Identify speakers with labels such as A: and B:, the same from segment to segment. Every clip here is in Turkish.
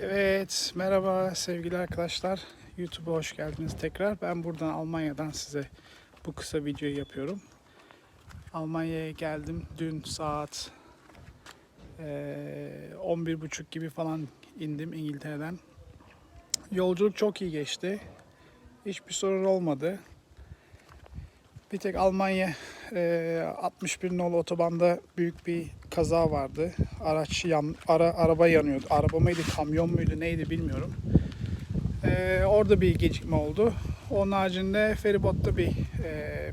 A: Evet, merhaba sevgili arkadaşlar. YouTube'a hoş geldiniz tekrar. Ben buradan Almanya'dan size bu kısa videoyu yapıyorum. Almanya'ya geldim dün saat eee 11.30 gibi falan indim İngiltere'den. Yolculuk çok iyi geçti. Hiçbir sorun olmadı. Bir tek Almanya 61 nolu otobanda büyük bir kaza vardı. Araç yan, ara, araba yanıyordu. Araba mıydı, kamyon muydu, neydi bilmiyorum. Eee, orada bir gecikme oldu. Onun haricinde feribotta bir eee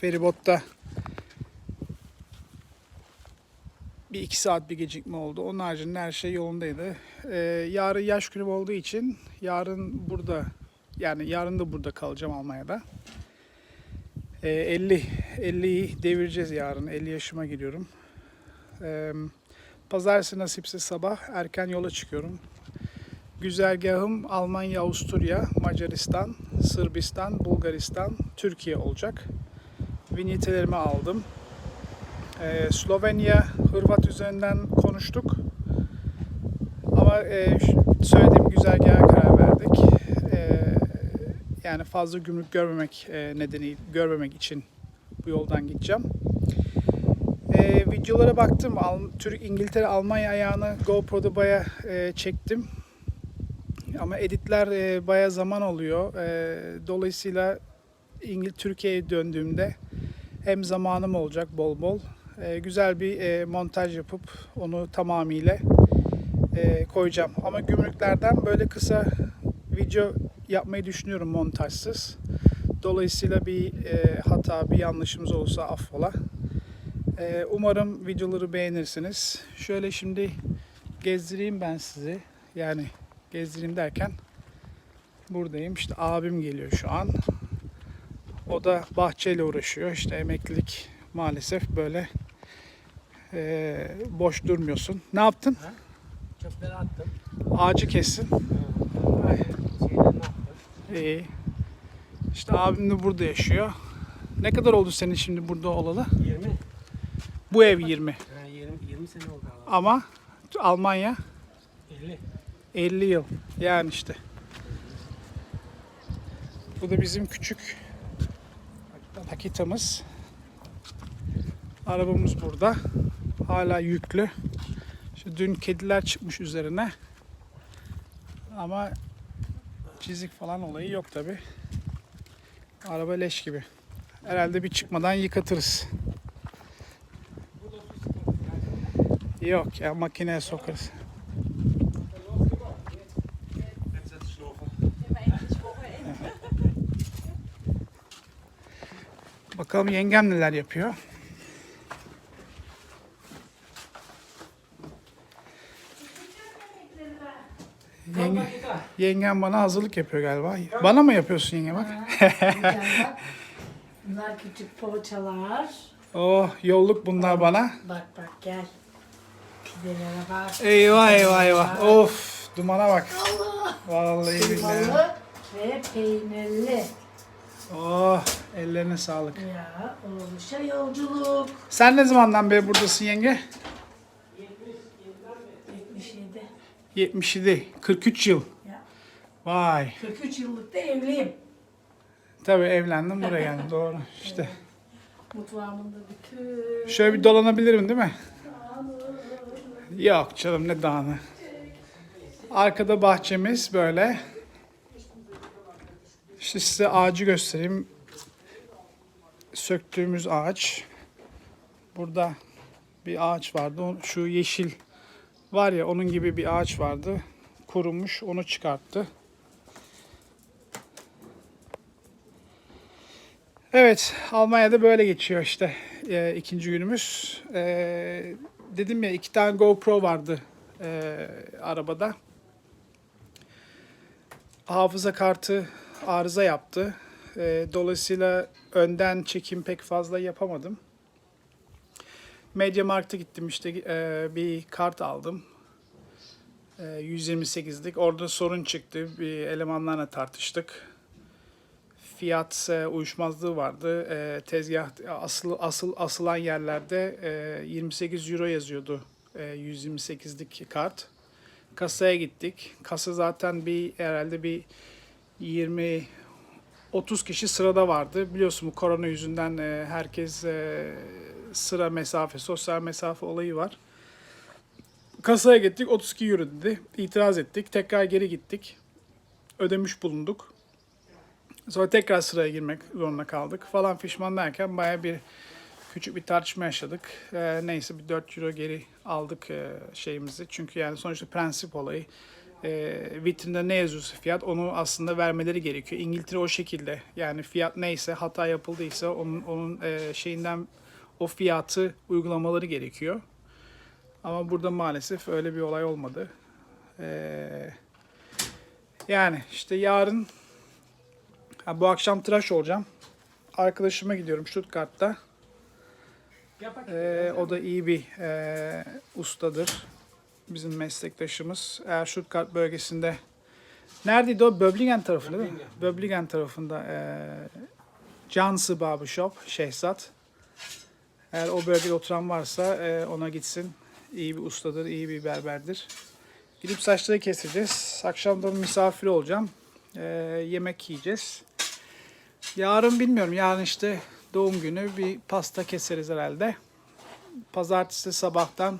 A: feribotta bir iki saat bir gecikme oldu. Onun haricinde her şey yolundaydı. Eee, yarın yaş günüm olduğu için yarın burada yani yarın da burada kalacağım Almanya'da. Eee, 50 50'yi devireceğiz yarın. 50 yaşıma giriyorum. Eee, Pazartesi nasipse sabah erken yola çıkıyorum. Güzergahım Almanya, Avusturya, Macaristan, Sırbistan, Bulgaristan, Türkiye olacak. Vinyetelerimi aldım. Ee, Slovenya, Hırvat üzerinden konuştuk. Ama e, söylediğim güzergaha. Ee, yani fazla gümrük görmemek e, nedeni görmemek için bu yoldan gideceğim. Ee, videolara baktım. Al, Türk İngiltere Almanya ayağını GoPro'da baya e, çektim. Ama editler e, baya zaman oluyor. E, dolayısıyla İngil Türkiye'ye döndüğümde hem zamanım olacak bol bol. E, güzel bir e, montaj yapıp onu tamamıyla e, koyacağım. Ama gümrüklerden böyle kısa video yapmayı düşünüyorum montajsız. Dolayısıyla bir e, hata, bir yanlışımız olursa affola. E, umarım videoları beğenirsiniz. Şöyle şimdi gezdireyim ben sizi. Yani gezdireyim derken buradayım. İşte abim geliyor şu an. O da bahçeyle uğraşıyor. İşte emeklilik maalesef böyle e, boş durmuyorsun. Ne yaptın?
B: Çöpleri attım.
A: Ağacı kessin. Ay. İyi. İşte abim de burada yaşıyor. Ne kadar oldu senin şimdi burada olalı?
B: 20.
A: Bu ev 20.
B: Ha, 20, 20 sene oldu abi.
A: Ama Almanya
B: 50.
A: 50 yıl. Yani işte. Bu da bizim küçük Akitamız. Arabamız burada. Hala yüklü. İşte dün kediler çıkmış üzerine. Ama çizik falan olayı yok tabi. Araba leş gibi. Herhalde bir çıkmadan yıkatırız. Yok ya makineye sokarız. Bakalım yengem neler yapıyor. Yenge, yengem bana hazırlık yapıyor galiba. Bana mı yapıyorsun yenge bak?
C: Bunlar küçük poğaçalar.
A: Oh yolluk bunlar bana.
C: Bak bak gel. Pidelere bak.
A: Eyvah eyvah eyvah. Of dumana bak.
C: Allah.
A: Vallahi billahi.
C: Kıymalı ve peynirli.
A: Oh ellerine sağlık.
C: Ya oluşa yolculuk.
A: Sen ne zamandan beri buradasın yenge?
C: 77.
A: 77. 43 yıl.
C: Ya.
A: Vay.
C: 43 yıllık da evliyim.
A: Tabii evlendim buraya geldim doğru. İşte.
C: Mutfağımın da bütün.
A: Şöyle bir dolanabilirim değil mi? Yok canım ne dağını. Arkada bahçemiz böyle. İşte size ağacı göstereyim. Söktüğümüz ağaç. Burada bir ağaç vardı. Şu yeşil var ya onun gibi bir ağaç vardı. Kurumuş onu çıkarttı. Evet, Almanya'da böyle geçiyor işte e, ikinci günümüz. E, dedim ya iki tane GoPro vardı e, arabada. Hafıza kartı arıza yaptı. E, dolayısıyla önden çekim pek fazla yapamadım. Mediamarkt'a gittim işte e, bir kart aldım. E, 128'lik. Orada sorun çıktı. Bir elemanlarla tartıştık fiyat e, uyuşmazlığı vardı. E, tezgah asıl asıl asılan yerlerde e, 28 euro yazıyordu e, 128'lik kart. Kasaya gittik. Kasa zaten bir herhalde bir 20 30 kişi sırada vardı. Biliyorsun bu korona yüzünden e, herkes e, sıra mesafe, sosyal mesafe olayı var. Kasaya gittik 32 euro dedi. İtiraz ettik. Tekrar geri gittik. Ödemiş bulunduk. Sonra tekrar sıraya girmek zorunda kaldık falan fişman derken baya bir küçük bir tartışma yaşadık. Ee, neyse bir 4 euro geri aldık e, şeyimizi. Çünkü yani sonuçta prensip olayı. E, vitrinde ne yazıyorsa fiyat onu aslında vermeleri gerekiyor. İngiltere o şekilde. Yani fiyat neyse hata yapıldıysa onun, onun e, şeyinden o fiyatı uygulamaları gerekiyor. Ama burada maalesef öyle bir olay olmadı. Ee, yani işte yarın ha, bu akşam tıraş olacağım. Arkadaşıma gidiyorum Stuttgart'ta. Ee, o da iyi bir e, ustadır. Bizim meslektaşımız. Eğer Stuttgart bölgesinde neredeydi o? Böblingen tarafında değil mi? Böblingen tarafında e, Cansı Barber Shop, Şehzat. Eğer o bölgede oturan varsa e, ona gitsin. İyi bir ustadır, iyi bir berberdir. Gidip saçları keseceğiz. Akşam da misafir olacağım. E, yemek yiyeceğiz. Yarın bilmiyorum. Yarın işte doğum günü bir pasta keseriz herhalde. Pazartesi sabahtan.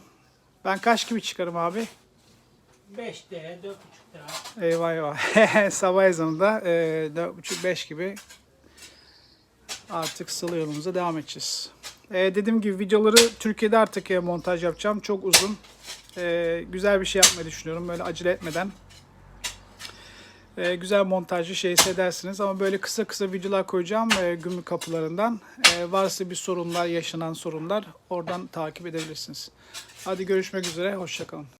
A: Ben kaç gibi çıkarım abi?
B: 5'te, 4.5'ta.
A: Eyvah eyvah. Sabah ezanında e, 4.30-5 gibi artık sıla yolumuza devam edeceğiz. E, dediğim gibi videoları Türkiye'de artık e, montaj yapacağım. Çok uzun. E, güzel bir şey yapmayı düşünüyorum. Böyle acele etmeden. E, güzel montajlı şey hissedersiniz ama böyle kısa kısa videolar koyacağım e, gümrük kapılarından. E, varsa bir sorunlar, yaşanan sorunlar oradan takip edebilirsiniz. Hadi görüşmek üzere, hoşçakalın.